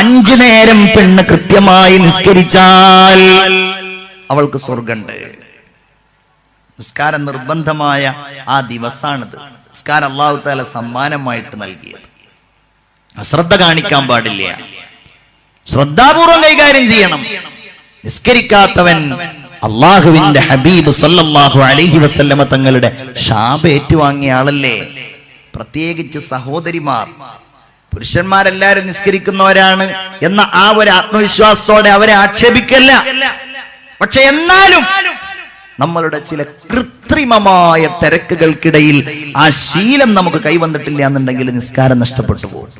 അഞ്ചു നേരം പെണ്ണ് കൃത്യമായി നിസ്കരിച്ചാൽ അവൾക്ക് സ്വർഗമുണ്ട് നിസ്കാരം നിർബന്ധമായ ആ ദിവസാണിത്. നിസ്കാരം അള്ളാഹു താല സമ്മാനമായിട്ട് നൽകിയത്. അശ്രദ്ധ കാണിക്കാൻ പാടില്ല. ശ്രദ്ധാപൂർവം കൈകാര്യം ചെയ്യണം. നിസ്കരിക്കാത്തവൻ അള്ളാഹുവിന്റെ ഹബീബ് സല്ലാഹു അലഹി വസല്ലമ തങ്ങളുടെ ഷാബ് ഏറ്റുവാങ്ങിയ ആളല്ലേ? പ്രത്യേകിച്ച് സഹോദരിമാർ. പുരുഷന്മാരെല്ലാരും നിസ്കരിക്കുന്നവരാണ് എന്ന ആ ഒരു ആത്മവിശ്വാസത്തോടെ അവരെ ആക്ഷേപിക്കല്ല. പക്ഷെ എന്നാലും നമ്മളുടെ ചില കൃത്രിമമായ തിരക്കുകൾക്കിടയിൽ ആ ശീലം നമുക്ക് കൈവന്നിട്ടില്ല എന്നുണ്ടെങ്കിൽ നിസ്കാരം നഷ്ടപ്പെട്ടു പോകും.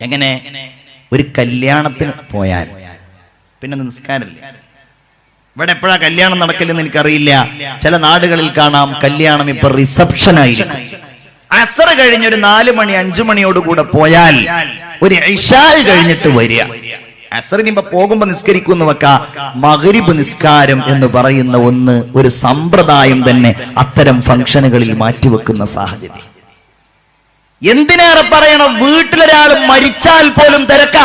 എങ്ങനെ? ഒരു കല്യാണത്തിന് പോയാൽ. പിന്നെ നിസ്കാരമില്ല. ഇവിടെ എപ്പോഴാ കല്യാണം നടക്കില്ലെന്ന് എനിക്കറിയില്ല. ചില നാടുകളിൽ കാണാം കല്യാണം ഇപ്പൊ റിസപ്ഷൻ ആയിരിക്കും. അസർ കഴിഞ്ഞൊരു നാല് മണി അഞ്ചു മണിയോട് കൂടെ പോയാൽ ഒരു ഇഷാൽ കഴിഞ്ഞിട്ട് വരിക. അസറിന് ഇപ്പൊ പോകുമ്പോ നിസ്കരിക്കുന്നു വെക്ക. മകരിബ് നിസ്കാരം എന്ന് പറയുന്ന ഒന്ന് ഒരു സമ്പ്രദായം തന്നെ അത്തരം ഫംഗ്ഷനുകളിൽ മാറ്റിവെക്കുന്ന സാഹചര്യം. എന്തിനേറെ പറയണം? വീട്ടിലൊരാൾ മരിച്ചാൽ പോലും തിരക്ക.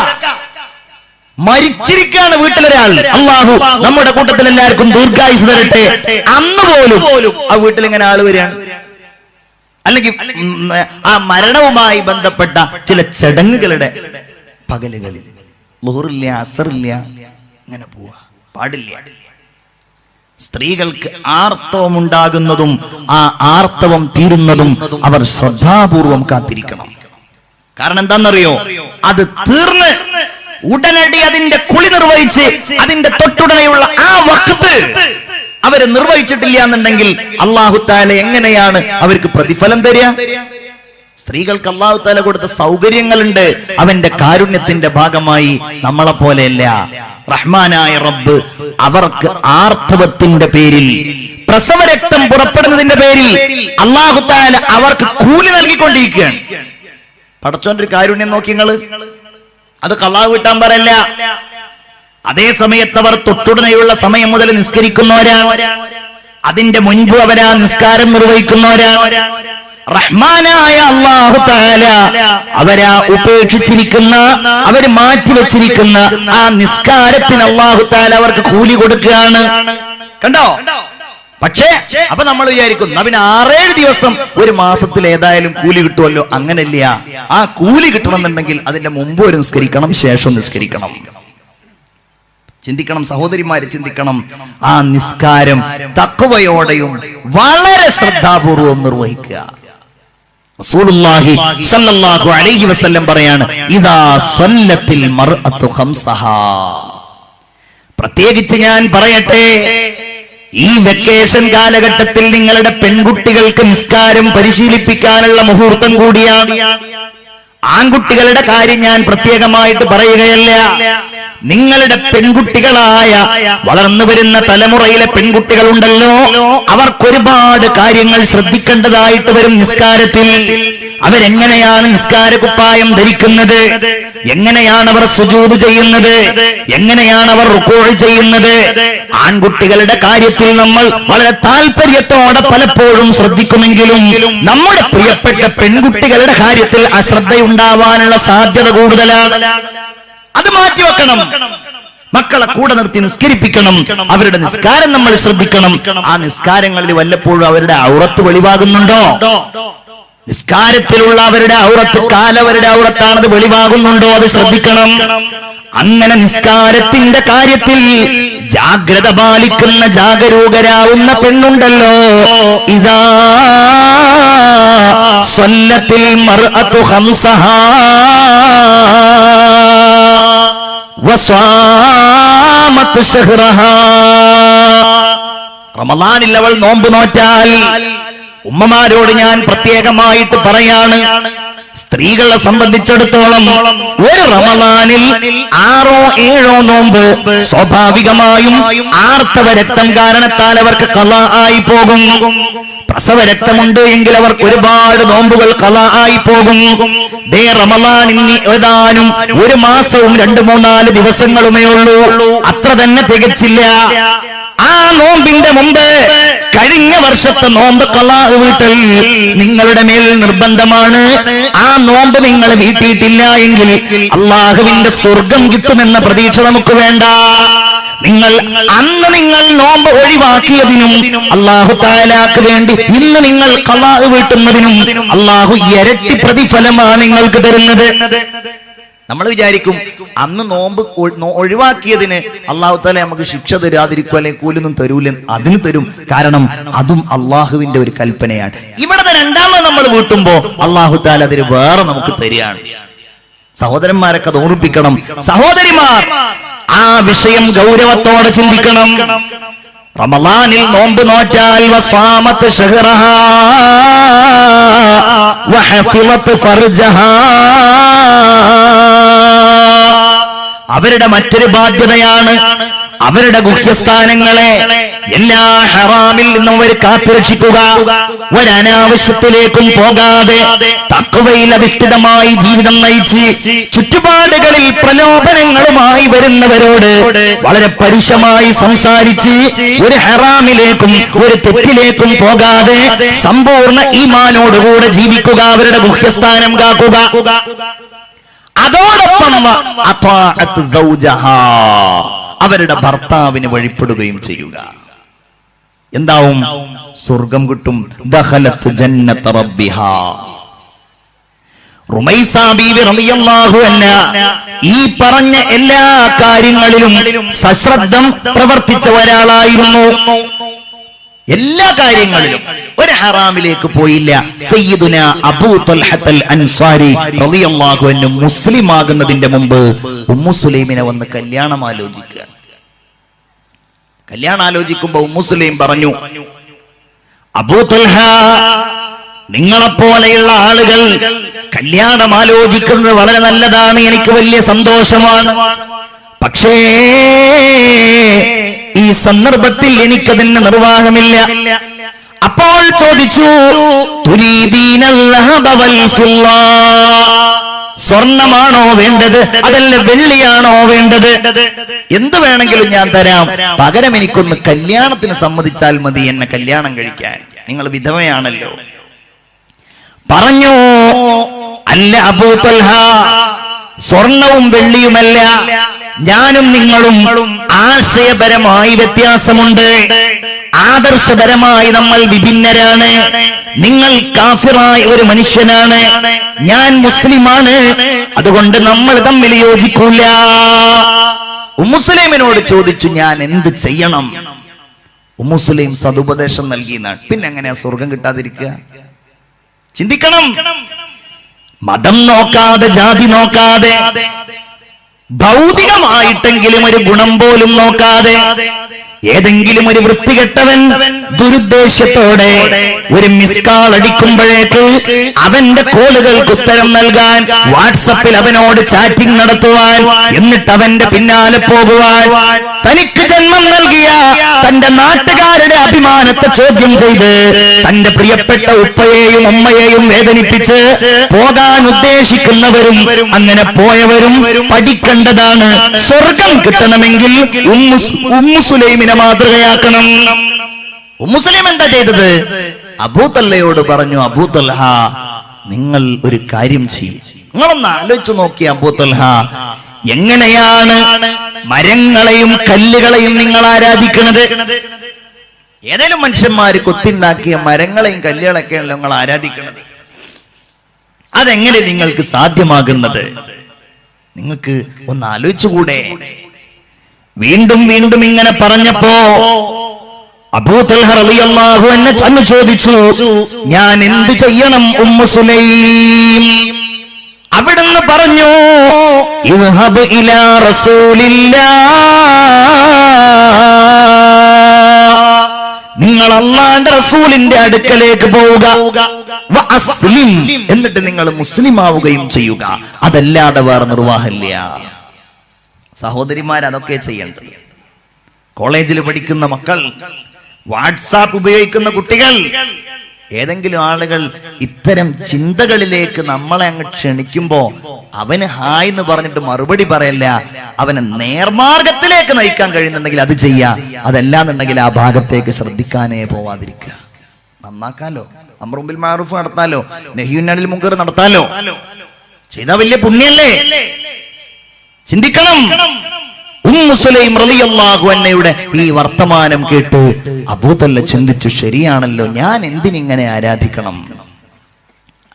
മരിച്ചിരിക്കാണ് വീട്ടിലൊരാൾ. അള്ളാഹു നമ്മുടെ കൂട്ടത്തിൽ എല്ലാവർക്കും ദീർഘായുസ് തരട്ടെ. അന്ന് പോലും ആ വീട്ടിൽ ഇങ്ങനെ ആൾ വരികയാണ്. അല്ലെങ്കിൽ ആ മരണവുമായി ബന്ധപ്പെട്ട ചില ചടങ്ങുകളുടെ പകലുകളിൽ. ലോറില്ല അസറില്ല ഇങ്ങനെ പോവാ. പാടില്ല. സ്ത്രീകൾക്ക് ആർത്തവം ഉണ്ടാകുന്നതും ആ ആർത്തവം തീരുന്നതും അവർ ശ്രദ്ധാപൂർവം കാത്തിരിക്കണം. കാരണം എന്താണെന്നറിയോ? അത് തീർന്ന് ഉടനടി അതിന്റെ കുളി നിർവഹിച്ച് അതിന്റെ തൊട്ടുടനെയുള്ള ആ വക്കത്ത് അവരെ നിർവഹിച്ചിട്ടില്ല എന്നുണ്ടെങ്കിൽ അള്ളാഹുത്താല എങ്ങനെയാണ് അവർക്ക് പ്രതിഫലം തരിക? സ്ത്രീകൾക്ക് അള്ളാഹുത്താല കൊടുത്ത സൗകര്യങ്ങളുണ്ട്. അവന്റെ കാരുണ്യത്തിന്റെ ഭാഗമായി നമ്മളെ പോലെയല്ല. റഹ്മാനായ റബ്ബ് അവർക്ക് ആർത്തവത്തിന്റെ പേരിൽ പ്രസവ രക്തം പുറപ്പെടുന്നതിന്റെ പേരിൽ അള്ളാഹുത്താല അവർക്ക് കൂലി നൽകിക്കൊണ്ടിരിക്കുകയാണ്. പടച്ചോന്റെ ഒരു കാരുണ്യം നോക്കി നിങ്ങൾ. അത് കള്ളാഹു കിട്ടാൻ പറയല്ല. അതേ സമയത്ത് അവർ തൊട്ടുടനെയുള്ള സമയം മുതൽ നിസ്കരിക്കുന്നവരാ. അതിന്റെ മുൻപ് അവരാ നിസ്കാരം നിർവഹിക്കുന്നവരാ. റഹ്മാനായ അള്ളാഹു താല അവരാ ഉപേക്ഷിച്ചിരിക്കുന്ന അവർ മാറ്റിവെച്ചിരിക്കുന്ന ആ നിസ്കാരത്തിന് അള്ളാഹു താല അവർക്ക് കൂലി കൊടുക്കുകയാണ്. കണ്ടോ? പക്ഷേ അപ്പൊ നമ്മൾ വിചാരിക്കും "എന്നാ പിന്നെ ആറേഴ് ദിവസം ഒരു മാസത്തിൽ ഏതായാലും കൂലി കിട്ടുമല്ലോ അങ്ങനല്ല. ആ കൂലി കിട്ടണമെന്നുണ്ടെങ്കിൽ അതിന്റെ മുമ്പ് ഒരു നിസ്കരിക്കണം ശേഷം നിസ്കരിക്കണം. ചിന്തിക്കണം സഹോദരിമാര് ചിന്തിക്കണം. ആ നിസ്കാരം തക്കവയോടെയും വളരെ ശ്രദ്ധാപൂർവം നിർവഹിക്കുക. അലൈഹി വസല്ലം പറയാണ് ഖംസഹാ. പ്രത്യേകിച്ച് ഞാൻ പറയട്ടെ ഈ വെക്കേഷൻ കാലഘട്ടത്തിൽ നിങ്ങളുടെ പെൺകുട്ടികൾക്ക് നിസ്കാരം പരിശീലിപ്പിക്കാനുള്ള മുഹൂർത്തം കൂടിയാണ്. ആൺകുട്ടികളുടെ കാര്യം ഞാൻ പ്രത്യേകമായിട്ട് പറയുകയല്ല. നിങ്ങളുടെ പെൺകുട്ടികളായ വളർന്നു വരുന്ന തലമുറയിലെ പെൺകുട്ടികളുണ്ടല്ലോ അവർക്കൊരുപാട് കാര്യങ്ങൾ ശ്രദ്ധിക്കേണ്ടതായിട്ട് വരും നിസ്കാരത്തിൽ. അവരെങ്ങനെയാണ് നിസ്കാര കുപ്പായം ധരിക്കുന്നത്? എങ്ങനെയാണ് അവർ സുജൂത് ചെയ്യുന്നത്? എങ്ങനെയാണ് അവർ റുക്കോൾ ചെയ്യുന്നത്? ആൺകുട്ടികളുടെ കാര്യത്തിൽ നമ്മൾ വളരെ താല്പര്യത്തോടെ പലപ്പോഴും ശ്രദ്ധിക്കുമെങ്കിലും നമ്മുടെ പ്രിയപ്പെട്ട പെൺകുട്ടികളുടെ കാര്യത്തിൽ അശ്രദ്ധയുണ്ടാവാനുള്ള സാധ്യത കൂടുതലാണ്. അത് മാറ്റി വെക്കണം. മക്കളെ കൂടെ നിർത്തി നിസ്കരിപ്പിക്കണം. അവരുടെ നിസ്കാരം നമ്മൾ ശ്രദ്ധിക്കണം. ആ നിസ്കാരങ്ങളിൽ വല്ലപ്പോഴും അവരുടെ ഔറത്ത് വെളിവാകുന്നുണ്ടോ? നിസ്കാരത്തിലുള്ള അവരുടെ ഔറത്ത് കാലവരുടെ ഔറത്താണത് വെളിവാകുന്നുണ്ടോ? അത് ശ്രദ്ധിക്കണം. അങ്ങനെ നിസ്കാരത്തിന്റെ കാര്യത്തിൽ ജാഗ്രത പാലിക്കുന്ന ജാഗരൂകരാവുന്ന പെണ്ണുണ്ടല്ലോ. ഇതാ സ്വല്ലത്തിൽ മർഅത്തു ഹംസഹാ റമദാനിൽ അവൾ നോമ്പ് നോറ്റാൽ ഉമ്മമാരോട് ഞാൻ പ്രത്യേകമായിട്ട് പറയാണ് സ്ത്രീകളെ സംബന്ധിച്ചിടത്തോളം ഒരു റമദാനിൽ ആറോ ഏഴോ നോമ്പ് സ്വാഭാവികമായും ആർത്തവ രക്തം കാരണത്താൽ അവർക്ക് കല ആയി പോകും. പ്രസവ രക്തമുണ്ട് എങ്കിൽ അവർക്ക് ഒരുപാട് നോമ്പുകൾ കല ആയി പോകും. ദേ ഏതാനും ഒരു മാസവും രണ്ടു മൂന്നാൽ ദിവസങ്ങളുമേ ഉള്ളൂ. അത്ര തന്നെ തികച്ചില്ല. ആ നോമ്പിന്റെ മുമ്പ് കഴിഞ്ഞ വർഷത്തെ നോമ്പ് കലാഹ് വീട്ടൽ നിങ്ങളുടെ മേൽ നിർബന്ധമാണ്. ആ നോമ്പ് നിങ്ങൾ വീട്ടിയിട്ടില്ല എങ്കിൽ അള്ളാഹുവിന്റെ സ്വർഗം കിട്ടുമെന്ന പ്രതീക്ഷ നമുക്ക് വേണ്ട. നിങ്ങൾ അന്ന് നിങ്ങൾ നോമ്പ് ഒഴിവാക്കിയതിനും അള്ളാഹു താലാക്ക് വേണ്ടി ഇന്ന് നിങ്ങൾ കലാഹ് വീട്ടുന്നതിനും അള്ളാഹു ഇരട്ടി പ്രതിഫലമാണ് നിങ്ങൾക്ക് തരുന്നത്. നമ്മൾ വിചാരിക്കും അന്ന് നോമ്പ് ഒഴിവാക്കിയതിന് അള്ളാഹു താല നമുക്ക് ശിക്ഷ തരാതിരിക്കും അല്ലെങ്കിൽ കൂലൊന്നും തരൂല അതിന് തരും. കാരണം അതും അള്ളാഹുവിന്റെ ഒരു കൽപ്പനയാണ്. ഇവിടെ രണ്ടാമത് നമ്മൾ വീട്ടുമ്പോ അള്ളാഹു താല അതിന് വേറെ നമുക്ക് തരികയാണ്. സഹോദരന്മാരൊക്കെ അത് ഓർപ്പിക്കണം സഹോദരിമാർ ആ വിഷയം ഗൗരവത്തോടെ ചിന്തിക്കണം. റമലാനിൽ നോമ്പ് നോറ്റാൽ വസ്വാമത്ത് ഷഹറഹ വഹഫിളത്ത് ഫർജഹ. അവരുടെ മറ്റൊരു ബാധ്യതയാണ് അവരുടെ ഗുഹ്യസ്ഥാനങ്ങളെ എല്ലാ ഹറാമിൽ നിന്നും അവർ കാത്തുരക്ഷിക്കുക ഒരനാവശ്യത്തിലേക്കും പോകാതെ തക്കവയിൽ അധിഷ്ഠിതമായി ജീവിതം നയിച്ച് ചുറ്റുപാടുകളിൽ പ്രലോഭനങ്ങളുമായി വരുന്നവരോട് വളരെ പരുഷമായി സംസാരിച്ച് ഒരു ഹറാമിലേക്കും ഒരു തെറ്റിലേക്കും പോകാതെ സമ്പൂർണ ഈമാനോടുകൂടെ ജീവിക്കുക അവരുടെ മുഖ്യസ്ഥാനം കാക്കുക അതോടൊപ്പം. അവരുടെ ഭർത്താവിന് വഴിപ്പെടുകയും ചെയ്യുക എന്താവും? സ്വർഗം കിട്ടും. ഈ പറഞ്ഞ എല്ലാ കാര്യങ്ങളിലും സശ്രദ്ധം പ്രവർത്തിച്ച ഒരാളായിരുന്നു. എല്ലാ കാര്യങ്ങളിലും. ഒരു ഹറാമിലേക്ക് പോയില്ല. സയ്യിദുന അബൂ ത്വൽഹത്തൽ അൻസാരി റളിയല്ലാഹു അൻഹു മുസ്ലിം ആകുന്നതിന്റെ മുമ്പ് ഉമ്മു സുലൈമിനെ വന്ന് കല്യാണം ആലോചിക്കുക. കല്യാണം ആലോചിക്കുമ്പോൾ മുസ്ലിം പറഞ്ഞു അബൂതൽഹ നിങ്ങളെ നിങ്ങളെപ്പോലെയുള്ള ആളുകൾ കല്യാണം ആലോചിക്കുന്നത് വളരെ നല്ലതാണ് എനിക്ക് വലിയ സന്തോഷമാണ് പക്ഷേ ഈ സന്ദർഭത്തിൽ എനിക്കതിന് നിർവാഹമില്ല അപ്പോൾ ചോദിച്ചു ഫില്ലാ. സ്വർണമാണോ വേണ്ടത്? അതല്ല വെള്ളിയാണോ വേണ്ടത്? എന്ത് വേണമെങ്കിലും ഞാൻ തരാം. പകരം എനിക്കൊന്ന് കല്യാണത്തിന് സമ്മതിച്ചാൽ മതി എന്നെ കല്യാണം കഴിക്കാൻ. നിങ്ങൾ വിധവയാണല്ലോ. പറഞ്ഞു അല്ല അബൂ സ്വർണവും വെള്ളിയുമല്ല. ഞാനും നിങ്ങളും ആശയപരമായി വ്യത്യാസമുണ്ട്. ആദർശപരമായി നമ്മൾ വിഭിന്നരാണ്. നിങ്ങൾ കാഫിറായ ഒരു മനുഷ്യനാണ്. ഞാൻ മുസ്ലിമാണ്. അതുകൊണ്ട് നമ്മൾ തമ്മിൽ യോജിക്കൂല. മുസ്ലിമിനോട് ചോദിച്ചു ഞാൻ എന്ത് ചെയ്യണം? മുസ്ലിം സതുപദേശം നൽകിയെന്നാണ് പിന്നെ എങ്ങനെയാ സ്വർഗം കിട്ടാതിരിക്കുക? ചിന്തിക്കണം. മതം നോക്കാതെ ജാതി നോക്കാതെ ഭൗതികമായിട്ടെങ്കിലും ഒരു ഗുണം പോലും നോക്കാതെ ഏതെങ്കിലും ഒരു വൃത്തികെട്ടവൻ ദുരുദ്ദേശത്തോടെ ഒരു മിസ് കാൾ അടിക്കുമ്പോഴേക്ക് അവന്റെ കോളുകൾക്ക് ഉത്തരം നൽകാൻ വാട്സപ്പിൽ അവനോട് ചാറ്റിംഗ് നടത്തുവാൻ എന്നിട്ട് അവന്റെ പിന്നാലെ പോകുവാൻ തനിക്ക് ജന്മം നൽകിയ തന്റെ നാട്ടുകാരുടെ അഭിമാനത്തെ ചോദ്യം ചെയ്ത് തന്റെ പ്രിയപ്പെട്ട ഉപ്പയെയും ഉമ്മയെയും വേദനിപ്പിച്ച് പോകാൻ ഉദ്ദേശിക്കുന്നവരും അങ്ങനെ പോയവരും പഠിക്കേണ്ടതാണ്. സ്വർഗം കിട്ടണമെങ്കിൽ ഉമ്മുസുലൈമിനെ ഉമ്മു സുലൈമിനെ മാതൃകയാക്കണം. ഉമ്മുസുലൈം എന്താ ചെയ്തത്? അബൂതല്ലയോട് പറഞ്ഞു അബൂതല്ല നിങ്ങൾ ഒരു കാര്യം ചെയ്യും. നിങ്ങളൊന്ന് ആലോചിച്ചു നോക്കി അബൂത്തൽഹ എങ്ങനെയാണ് മരങ്ങളെയും കല്ലുകളെയും നിങ്ങൾ ആരാധിക്കുന്നത്? ഏതെങ്കിലും മനുഷ്യന്മാര് കൊത്തിണ്ടാക്കിയ മരങ്ങളെയും കല്ലുകളൊക്കെയാണല്ലോ നിങ്ങൾ ആരാധിക്കുന്നത്? അതെങ്ങനെ നിങ്ങൾക്ക് സാധ്യമാകുന്നത്? നിങ്ങൾക്ക് ഒന്ന് ആലോചിച്ചുകൂടെ. വീണ്ടും വീണ്ടും ഇങ്ങനെ പറഞ്ഞപ്പോ അബൂതൽഹു എന്നെ ചോദിച്ചു ഞാൻ എന്ത് ചെയ്യണം ഉമ്മു സുലൈം? അവിടുന്ന് പറഞ്ഞു? ഇലാ നിങ്ങൾ അള്ളാന്റെ റസൂലിന്റെ അടുക്കലേക്ക് പോവുക. എന്നിട്ട് നിങ്ങൾ മുസ്ലിം ആവുകയും ചെയ്യുക. അതല്ലാതെ വേറെ നിർവാഹമില്ല. സഹോദരിമാർ അതൊക്കെ ചെയ്യണം കോളേജിൽ പഠിക്കുന്ന മക്കൾ വാട്സാപ്പ് ഉപയോഗിക്കുന്ന കുട്ടികൾ ഏതെങ്കിലും ആളുകൾ ഇത്തരം ചിന്തകളിലേക്ക് നമ്മളെ അങ്ങ് ക്ഷണിക്കുമ്പോ അവന് ഹായ് എന്ന് പറഞ്ഞിട്ട് മറുപടി പറയല്ല അവനെ നേർമാർഗത്തിലേക്ക് നയിക്കാൻ കഴിയുന്നുണ്ടെങ്കിൽ അത് ചെയ്യാ. അതല്ലാന്നുണ്ടെങ്കിൽ ആ ഭാഗത്തേക്ക് ശ്രദ്ധിക്കാനേ പോവാതിരിക്കുക. നന്നാക്കാലോ? അമ്രുമ്പിൽ മാറൂഫ് നടത്താലോ? നെഹ്യുനലിൽ മുങ്കർ നടത്താലോ? ചെയ്താൽ വലിയ പുണ്യല്ലേ? ചിന്തിക്കണം. ഉമ്മു റളിയല്ലാഹു ഈ വർത്തമാനം കേട്ട് അബൂതല്ല ചിന്തിച്ചു ശരിയാണല്ലോ ഞാൻ എന്തിനിങ്ങനെ ആരാധിക്കണം?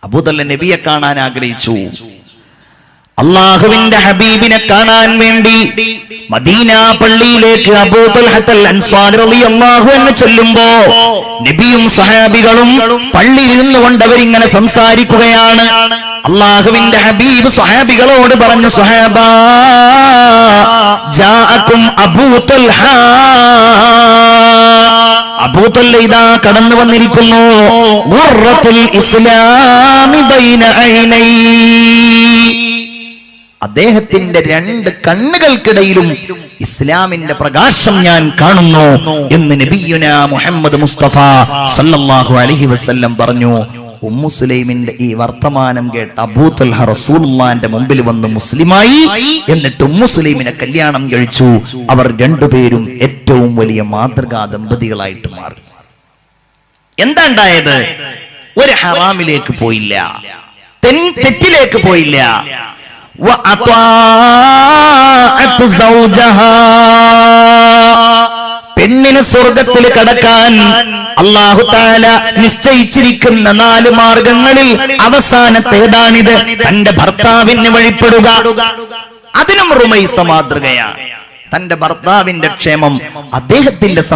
അബൂതല്ല നബിയെ കാണാൻ ആഗ്രഹിച്ചു. അള്ളാഹുവിന്റെ ഹബീബിനെ കാണാൻ വേണ്ടി മദീന പള്ളിയിലേക്ക് അൻഹു ചെല്ലുമ്പോ നബിയും സഹാബികളും പള്ളിയിൽ ഇരുന്നുകൊണ്ട് അവരിങ്ങനെ സംസാരിക്കുകയാണ്. അള്ളാഹുവിന്റെ ഹബീബ് സഹാബികളോട് പറഞ്ഞു സഹാബ ജാഅക്കും കടന്നു വന്നിരിക്കുന്നു. ഇസ്ലാമി ബൈന ഐനൈ. അദ്ദേഹത്തിന്റെ രണ്ട് കണ്ണുകൾക്കിടയിലും ഇസ്ലാമിന്റെ പ്രകാശം ഞാൻ കാണുന്നു എന്ന് നബിയുന മുഹമ്മദ് മുസ്തഫ സല്ലല്ലാഹു അലൈഹി വസല്ലം പറഞ്ഞു. ഉമ്മു സുലൈമിന്റെ ഈ വർത്തമാനം കേട്ട് അബൂത്തൽഹ റസൂലുള്ളാന്റെ മുമ്പിൽ വന്ന് മുസ്ലിമായി എന്നിട്ട് ഉമ്മു സുലൈമിനെ കല്യാണം കഴിച്ചു. അവർ രണ്ടുപേരും ഏറ്റവും വലിയ മാതൃകാ ദമ്പതികളായിട്ട് മാറി. എന്താ ഉണ്ടായത്? ഒരു ഹറാമിലേക്ക് പോയില്ല. തെറ്റിലേക്ക് പോയില്ല. പെണ്ണിന് സ്വർഗത്തിൽ കടക്കാൻ അള്ളാഹു താല നിശ്ചയിച്ചിരിക്കുന്ന നാല് മാർഗങ്ങളിൽ അവസാനത്തേതാണിത് തന്റെ ഭർത്താവിന് വഴിപ്പെടുക. അതിനും റുമൈസ മാതൃകയാണ്. തന്റെ ഭർത്താവിന്റെ ക്ഷേമം അദ്ദേഹത്തിന്റെ